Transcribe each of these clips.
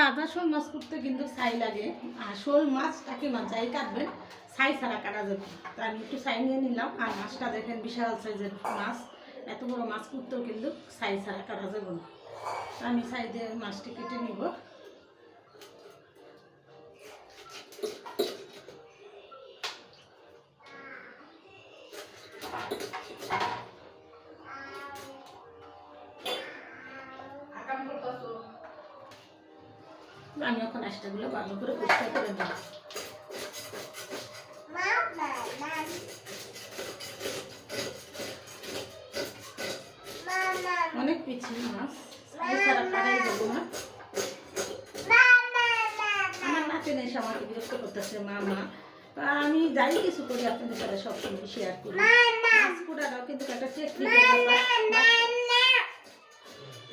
তাজা শোল মাছ করতে কিন্তু ছাই লাগে। আর শোল মাছটাকে মাছাই কাটবেন, ছাই ছাড়া কাটা যাবে তা আমি একটু ছাই নিয়ে নিলাম, আর মাছটা দেখেন বিশাল সাইজের মাছ। এত বড় মাছ করতেও কিন্তু ছাই ছাড়া কাটা যাবে না। আমি ছাই দিয়ে মাছটি কেটে নিব। আমি এখন আষ্টাগুলো ভালো করে পরিষ্কার করে দেবো অনেক পিছিয়ে মাছ ছাড়া কাটাই যাব না। আমার নাচে নেই আমাকে বিরক্ত করতেছে মা মা আমি যাই কিছু করি, আপনাদের সাথে সবসময় শেয়ার করি। মাছ কিন্তু একটা টেকনিক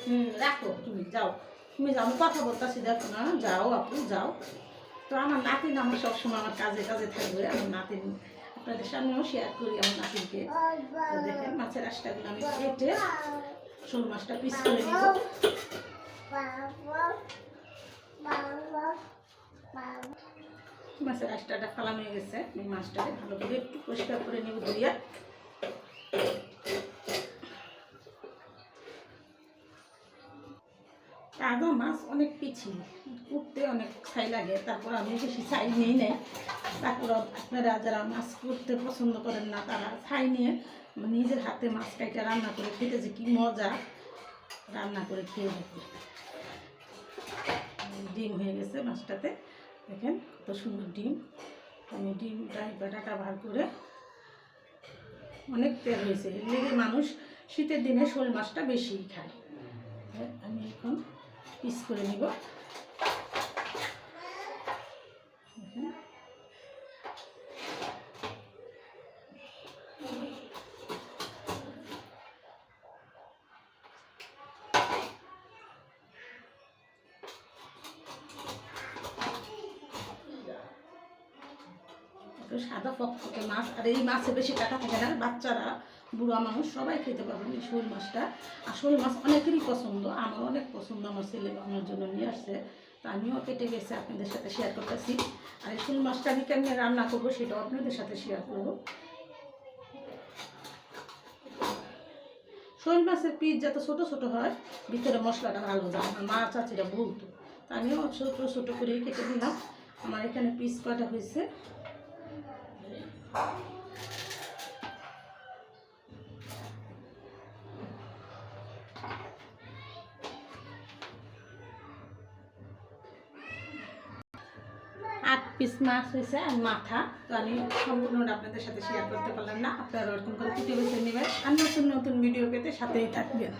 হুম, রাখো, তুমি যাও। তুমি আমি কথা বলতেছি, দেখো না, যাও আপু, যাও। তো আমার নাতিন আমার সবসময় আমার কাজে কাজে থাকবে, আমার নাতিন আপনাদের সামনেও শেয়ার করি আমার নাতিনকে। দেখেন, মাছের আশটাগুলো আমি কেটে শোল মাছটা পিস করে নিব। মাছের আশটাটা ফালানো হয়ে গেছে মাছটাকে ভালো করে একটু পরিষ্কার করে নিব ধরিয়া তাজা মাছ অনেক পিছিয়ে উঠতে অনেক ছাই লাগে তারপর আমি বেশি ছাই নিয়ে নেই। তারপর আপনারা যারা মাছ করতে পছন্দ করেন না তারা ছাই নিয়ে নিজের হাতে মাছ কাইটা রান্না করে খেতে যে কি মজা রান্না করে খেয়ে দেখি। ডিম হয়ে গেছে মাছটাতে দেখেন কত সুন্দর ডিম। আমি ডিমটা বেটাটা বার করে অনেক তেল হয়েছে। এর লেগে মানুষ শীতের দিনে শোল মাছটা বেশি খায়। হ্যাঁ, আমি এখন পিস করে নিব। সাদা ফকফকে মাছ আর এই মাছে বেশি কাটা থাকে না বাচ্চারা। বুড়া মানুষ, সবাই খেতে পারবেন এই শোল মাছটা। আর শোল মাছ অনেকেরই পছন্দ, আমার অনেক পছন্দ, আমার ছেলে আমার জন্য নিয়ে আসছে। তা আমিও কেটে গেছে, আপনাদের সাথে শেয়ার করতেছি। আর এই শোল মাছটা আমি কেমনি রান্না করব সেটাও আপনাদের সাথে শেয়ার করব। শোল মাছের পিস যত ছোটো ছোটো হয়, ভিতরে মশলাটা ভালো যায়, আমার মা চাচিরা বলতো আমিও ছোটো ছোটো করে কেটে দিলাম। আমার এখানে পিস কটা হয়েছে? আট পিস মাছ হয়েছে আর মাথা। তো আমি সম্পূর্ণটা আপনাদের সাথে শেয়ার করতে পারলাম না। আপনারা ওরকম করে কুটে বেছে নেবেন। আর নতুন নতুন ভিডিও পেতে সাথেই থাকবেন।